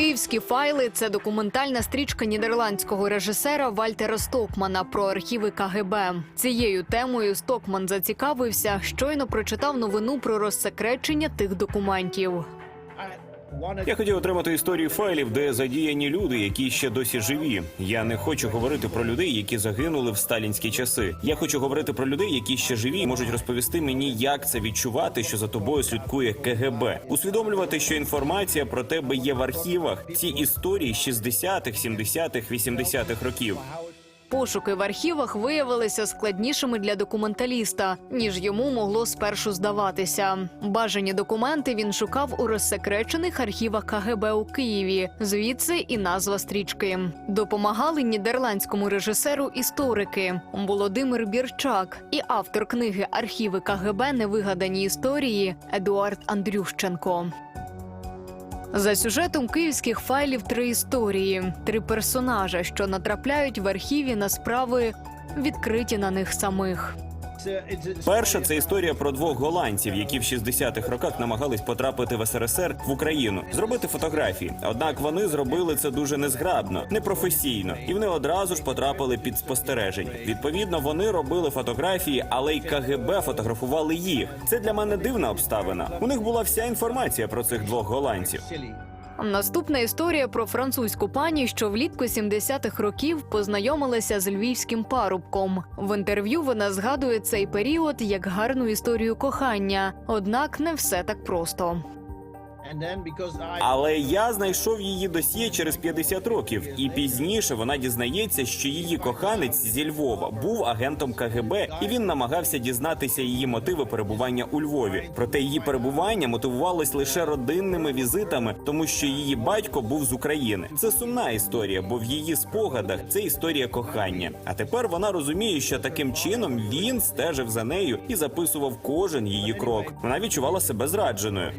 Київські файли це документальна стрічка нідерландського режисера Вальтера Стокмана про архіви КГБ. Цією темою Стокман зацікавився, щойно прочитав новину про розсекречення тих документів. Я хотів отримати історію файлів, де задіяні люди, які ще досі живі. Я не хочу говорити про людей, які загинули в сталінські часи. Я хочу говорити про людей, які ще живі і можуть розповісти мені, як це відчувати, що за тобою слідкує КГБ. Усвідомлювати, що інформація про тебе є в архівах. Ці історії 60-х, 70-х, 80-х років. Пошуки в архівах виявилися складнішими для документаліста, ніж йому могло спершу здаватися. Бажані документи він шукав у розсекречених архівах КГБ у Києві. Звідси і назва стрічки. Допомагали нідерландському режисеру історики Володимир Бірчак і автор книги Архіви КГБ Невигадані історії Едуард Андрющенко. За сюжетом київських файлів три історії, три персонажа, що натрапляють в архіві на справи, відкриті на них самих. Перша це історія про двох голландців, які в 60-х роках намагались потрапити в СРСР в Україну, зробити фотографії. Однак вони зробили це дуже незграбно, непрофесійно, і вони одразу ж потрапили під спостереження. Відповідно, вони робили фотографії, але й КГБ фотографували їх. Це для мене дивна обставина. У них була вся інформація про цих двох голландців. Наступна історія про французьку пані, що влітку 70-х років познайомилася з львівським парубком. В інтерв'ю вона згадує цей період як гарну історію кохання. Однак не все так просто. Але я знайшов її досьє через 50 років, і пізніше вона дізнається, що її коханець зі Львова був агентом КГБ, і він намагався дізнатися її мотиви перебування у Львові. Проте її перебування мотивувалось лише родинними візитами, тому що її батько був з України. Це сумна історія, бо в її спогадах це історія кохання. А тепер вона розуміє, що таким чином він стежив за нею і записував кожен її крок. Вона відчувала себе зрадженою.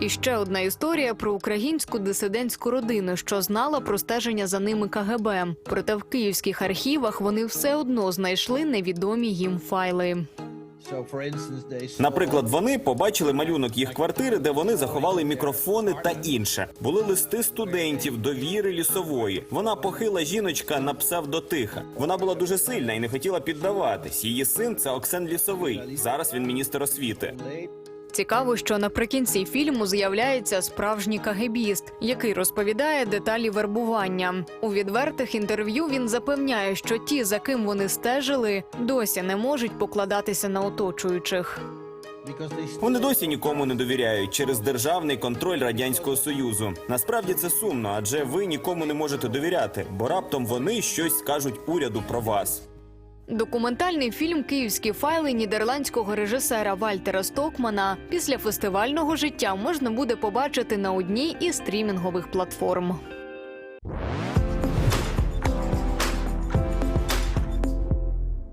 І ще одна історія про українську дисидентську родину, що знала про стеження за ними КГБ. Проте в київських архівах вони все одно знайшли невідомі їм файли. Наприклад, вони побачили малюнок їх квартири, де вони заховали мікрофони та інше. Були листи студентів до віри лісової. Вона похила жіночка на псевдотиха. Вона була дуже сильна і не хотіла піддаватись. Її син це Оксен Лісовий. Зараз він міністр освіти. Цікаво, що наприкінці фільму з'являється справжній кагебіст, який розповідає деталі вербування. У відвертих інтерв'ю він запевняє, що ті, за ким вони стежили, досі не можуть покладатися на оточуючих. Вони досі нікому не довіряють через державний контроль радянського союзу. Насправді це сумно, адже ви нікому не можете довіряти, бо раптом вони щось скажуть уряду про вас. Документальний фільм Київські файли нідерландського режисера Вальтера Стокмана після фестивального життя можна буде побачити на одній із стрімінгових платформ.